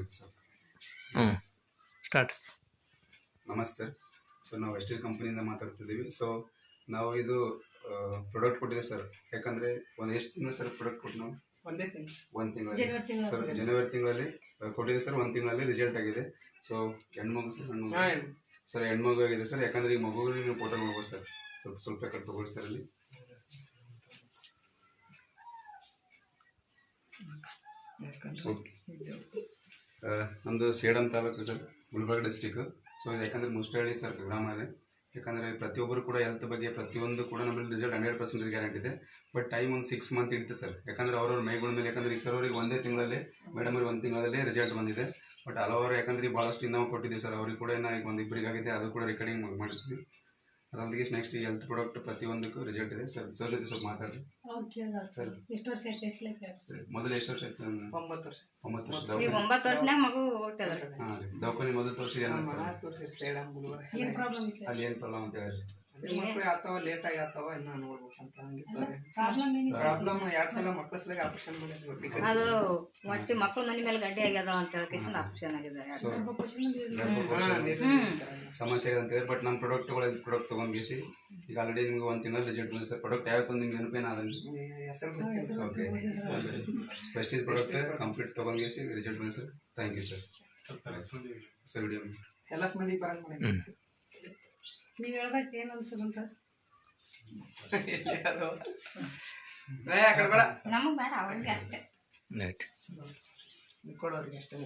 ಆಯ್ತು ಸರ್. ಹ್ಞೂ ಸ್ಟಾರ್ಟ್. ನಮಸ್ತೆ. ಸೊ ನಾವು ವೆಸ್ಟಿಲ್ ಕಂಪ್ನಿಯಿಂದ ಮಾತಾಡ್ತಿದ್ದೀವಿ. ಸೊ ನಾವು ಇದು ಪ್ರಾಡಕ್ಟ್ ಕೊಟ್ಟಿದೆ ಸರ್. ಯಾಕಂದರೆ ಒಂದು ಎಷ್ಟು ತಿಂಗಳು ಸರ್ ಪ್ರಾಡಕ್ಟ್ ಕೊಟ್ಟು ನಾವು ಒಂದೇ ತಿಂಗಳು. ಒಂದು ತಿಂಗಳಲ್ಲಿ. ಸರ್ ಜನವರಿ ತಿಂಗಳಲ್ಲಿ ಕೊಟ್ಟಿದೆ ಸರ್. ಒಂದು ತಿಂಗಳಲ್ಲಿ ರಿಸಲ್ಟ್ ಆಗಿದೆ. ಸೊ ಹೆಣ್ಮಗು ಸರ್ ಹೆಣ್ಮಗು. ಸರ್ ಹೆಣ್ಮಗು ಆಗಿದೆ ಸರ್. ಯಾಕಂದ್ರೆ ಈ ಮಗುವಿನ ನೀವು ಫೋಟೋ ನೋಡ್ಬೋದು ಸರ್. ಸ್ವಲ್ಪ ಸ್ವಲ್ಪ ಕಡೆ ತಗೊಳ್ಳಿ ಸರ್ ಅಲ್ಲಿ. ಓಕೆ ನಮ್ಮದು Sedam taluk sir, Gulbarga district so ಇದು ಯಾಕಂದರೆ ಮುಷ್ಟಹಳ್ಳಿ ಸರ್ ಗ್ರಾಮ ಇದೆ ಯಾಕಂದರೆ ಪ್ರತಿಯೊಬ್ಬರು ಕೂಡ ಹೆಲ್ತ್ ಬಗ್ಗೆ ಪ್ರತಿಯೊಂದು ಕೂಡ ನಮ್ಮಲ್ಲಿ ರಿಸಲ್ಟ್ ಹಂಡ್ರೆಡ್ ಪರ್ಸೆಂಟ್ ಗ್ಯಾರಂಟಿ ಇದೆ. ಬಟ್ ಟೈಮ್ ಒಂದು ಸಿಕ್ಸ್ ಮಂತ್ ಇಡುತ್ತೆ ಸರ್. ಯಾಕಂದರೆ ಅವ್ರವ್ರ ಮೈಗಳ ಮೇಲೆ, ಯಾಕಂದರೆ ಈಗ ಸರ್ ಅವ್ರಿಗೆ ಒಂದೇ ತಿಂಗಳಲ್ಲಿ ಮೇಡಮ್ ಅವ್ರಿಗೆ ಒಂದು ತಿಂಗಳಲ್ಲಿ ರಿಸಲ್ಟ್ ಬಂದಿದೆ. ಬಟ್ ಹಲವಾರು ಯಾಕಂದ್ರೆ ಭಾಳಷ್ಟು ಇನ್ನೂ ಕೊಟ್ಟಿದ್ದೀವಿ ಸರ್. ಅವ್ರಿಗೆ ಕೂಡ ಈಗ ಒಂದು ಇಬ್ಬರಿಗಾಗಿದೆ ಅದು ಕೂಡ ರೆಕಾರ್ಡಿಂಗ್ ಮಾಡಿದ್ವಿ. ಅದರೊಂದಿಗೆ ನೆಕ್ಸ್ಟ್ ಹೆಲ್ತ್ ಪ್ರಾಡಕ್ಟ್ ಪ್ರತಿಯೊಂದಕ್ಕೂ ರಿಸಲ್ಟ್ ಇದೆ. ಸರ್ ಸರ್ ಜೊತೆ ಸ್ವಲ್ಪ ಮಾತಾಡ್ರಿ. ಸರ್. ಎಷ್ಟು ವರ್ಷ ಸರ್ ಮೊದಲು ಎಷ್ಟು ವರ್ಷ ಆಯ್ತು ಸರ್ ಒಂಬತ್ತು ವರ್ಷ. ಒಂಬತ್ತು ವರ್ಷ. ಒಂಬತ್ತು ಮಗು ಹಾಂ ರೀ. ದವಾಖಾನೆ ಮೊದಲು ತೋರಿಸಿ ಏನ ಸರ್? ಅಲ್ಲಿ ಏನು ಪ್ರಾಬ್ಲಮ್ ಅಂತ ಹೇಳಿ ಮಕ್ಕಳು ಯಾವ್ತಾವ ಲೇಟ್ ಆಗಿ ಇನ್ನ ನೋಡ್ಬೇಕಂತ ಪ್ರಾಬ್ಲಮ್ ಏನಿಲ್ಲ. ಪ್ರಾಬ್ಲಮ್ ಎರಡ್ ಸಲ ಮಕ್ಕಳ ಸಲ ಆಪರೇಷನ್ ಮಾಡಿದ್ವಿ ಅದು ಒಟ್ಟಿ ಮಕ್ಳು ಮನೆ ಮೇಲೆ ಗಡ್ಡೆ ಆಗ್ಯದ ಅಂತ ಹೇಳಿ ಆಪ್ಷನ್. ಸಮಸ್ಯೆ ಅಂತ ಹೇಳಿ ಬಟ್ ನಮ್ಮ ಪ್ರೊಡಕ್ಟ್ ಪ್ರಾಡಕ್ಟ್ ತೊಗೊಂಡ್ಗಿಸಿ ಈಗ ಆಲ್ರೆಡಿ ನಿಮ್ಗೆ ಒಂದು ದಿನ ರಿಸಲ್ಟ್ ಬಂದಿದೆ. ಸರ್ ಪ್ರಾಡಕ್ಟ್ ಯಾವತ್ತು ನಿಮ್ಗೆ ನೆನಪೇನ ಪ್ರಾಡಕ್ಟ್ ಕಂಪ್ಲೀಟ್ ತೊಗೊಂಡ್ಗಿಸಿ ರಿಸಲ್ಟ್ ಬಂದಿದೆ sir thank you sir sir video ಎಲ್ಲ ಮಂದಿ ಬರಂಗ್ ಮಾಡಿ. ನೀವ್ ಹೇಳ್ದಕ್ಕೆ ಏನ್ ಅನ್ಸದಂತ ನಮಗ್ ಬೇಡ ಅವ್ರಿಗೆ ಅಷ್ಟೇ. ರೈಟ್ ಕೊಡೋರಿಗೆ ಅಷ್ಟೇ.